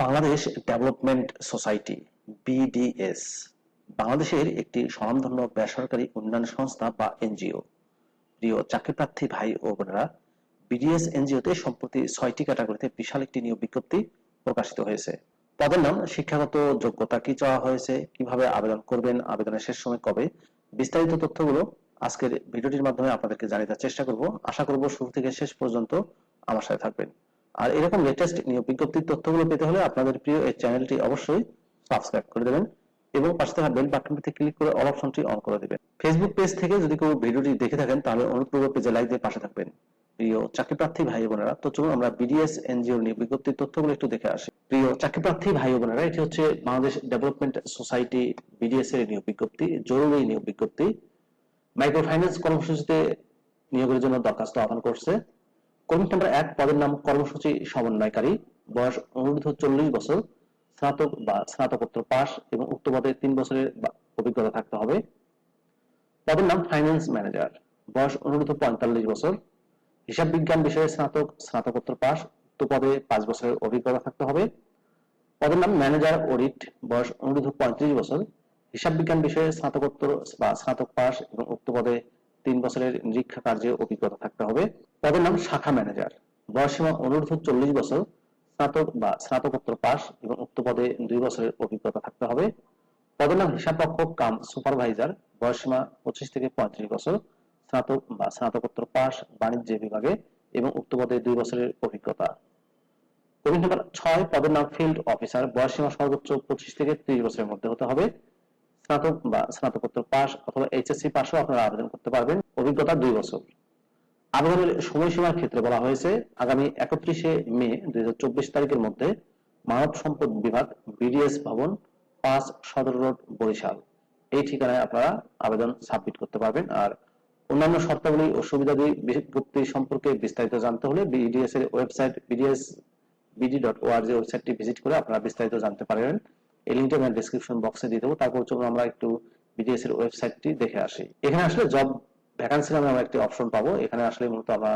Bangladesh development society BDS বাংলাদেশের একটি স্বনামধন্য বেসরকারি উন্নয়ন সংস্থা বা এনজিও। প্রিয় চাকরিপ্রার্থী ভাই ও বোনেরা বিডিএস এনজিওতে সম্প্রতি ছয়টি ক্যাটাগরিতে বিশাল একটি নিয়োগ বিজ্ঞপ্তি প্রকাশিত হয়েছে। পদের নাম, শিক্ষাগত যোগ্যতা কি চাওয়া হয়েছে, কীভাবে আবেদন করবেন, আবেদনের শেষ সময় কবে, বিস্তারিত তথ্যগুলো আজকের ভিডিওটির মাধ্যমে আপনাদেরকে জানিয়ে দেওয়ার চেষ্টা করব। আশা করব শুরু থেকে শেষ পর্যন্ত আমার সাথে থাকবেন। আর এরকম লেটেস্ট নিয়োগ বিজ্ঞপ্তির তথ্যগুলো পেতে হলে আপনাদের প্রিয় এই চ্যানেলটি অবশ্যই সাবস্ক্রাইব করে দেবেন এবং পাশে থাকা বেল বাটনটিতে ক্লিক করে অল অপশনটি অন করে দিবেন। ফেসবুক পেজ থেকে যদি কেউ ভিডিওটি দেখে থাকেন, তাহলে করব পেজে লাইক দিয়ে পাশে থাকবেন। প্রিয় চাকরিপ্রার্থী ভাই বোনেরা, তো চলুন আমরা বিডিএস এনজিও নিয়োগ বিজ্ঞপ্তির তথ্যগুলো একটু দেখে আসি। প্রিয় চাকরিপ্রার্থী ভাই বোনেরা, এটি হচ্ছে বাংলাদেশ ডেভেলপমেন্ট সোসাইটি বিডিএস এর নিয়োগ বিজ্ঞপ্তি, জরুরি নিয়োগ বিজ্ঞপ্তি। মাইক্রো ফাইন্যান্স কর্মসূচিতে নিয়োগের জন্য দরখাস্ত আহ্বান করছে। এক পদের নাম কর্মসূচি সমন্বয়কারী। বয়স অনুর্ধ চল্লিশ বছর। স্নাতক বা স্নাতকোত্তর পাস এবং উক্ত পদে তিন বছরের অভিজ্ঞতা থাকতে হবে। পদের নাম ফাইন্যান্স ম্যানেজার। বয়স অনুর্ধ পঁয়তাল্লিশ বছর। হিসাব বিজ্ঞান বিষয়ে স্নাতক, স্নাতকোত্তর পাস উক্ত পদে পাঁচ বছরের অভিজ্ঞতা থাকতে হবে। পদের নাম ম্যানেজার অডিট। বয়স অনুর্ধ পঁয়ত্রিশ বছর। হিসাব বিজ্ঞান বিষয়ে স্নাতকোত্তর বা স্নাতক পাস এবং উক্ত পদে তিন বছরের নিরীক্ষা কার্যে অভিজ্ঞতা থাকতে হবে। পদের নাম শাখা ম্যানেজার। বয়সীমা অনুর্ধ চল্লিশ বছর, স্নাতক বা স্নাতকোত্তর পাস এবং উক্ত পদে দুই বছরের অভিজ্ঞতা থাকতে হবে। পদের নাম হিসাবরক্ষক কাম সুপারভাইজার। বয়সীমা পঁচিশ থেকে পঁয়ত্রিশ বছর, স্নাতক বা স্নাতকোত্তর পাস বাণিজ্য বিভাগে এবং উক্ত পদে দুই বছরের অভিজ্ঞতা। নাম্বার ছয়, পদের নাম ফিল্ড অফিসার। বয়সীমা সর্বোচ্চ পঁচিশ থেকে ত্রিশ বছরের মধ্যে হতে হবে। স্নাতক বা স্নাতকোত্তর পাস অথবা এইচএসসি পাসও আপনারা আবেদন করতে পারবেন। অভিজ্ঞতা দুই বছর। আবেদনের সময়সীমার ক্ষেত্রে বলা হয়েছে, আগামী একত্রিশে মে দুই তারিখের মধ্যে মানব সম্পদ বিভাগ বিডিএস ভবন, পাঁচ সদর রোড, বরিশাল। এই ঠিকানায় আপনারা আবেদন সাবমিট করতে পারবেন। আর অন্যান্য শর্তাবলী ও সুবিধাদি বিজ্ঞপ্তি সম্পর্কে বিস্তারিত জানতে হলে বিডিএস এর website BDS BD dot ORG ওয়েবসাইটটি ভিজিট করে আপনারা বিস্তারিত জানতে পারবেন। এই লিঙ্কটি আমি ডেসক্রিপশন বক্সে দিয়ে দেবো। তারপর চলুন আমরা একটু বিটিএস এর ওয়েবসাইটটি দেখে আসি। এখানে আসলে জব ভ্যাকান্সি নামে আমরা একটি অপশন পাবো। এখানে আসলে মূলত আমরা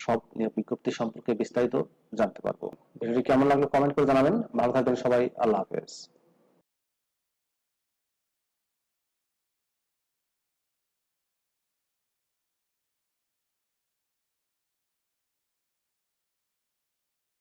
সব বিজ্ঞপ্তি সম্পর্কে বিস্তারিত জানতে পারব। ভিডিওটি কেমন লাগল কমেন্ট করে জানাবেন। ভালো থাকবেন সবাই। আল্লাহ হাফেজ।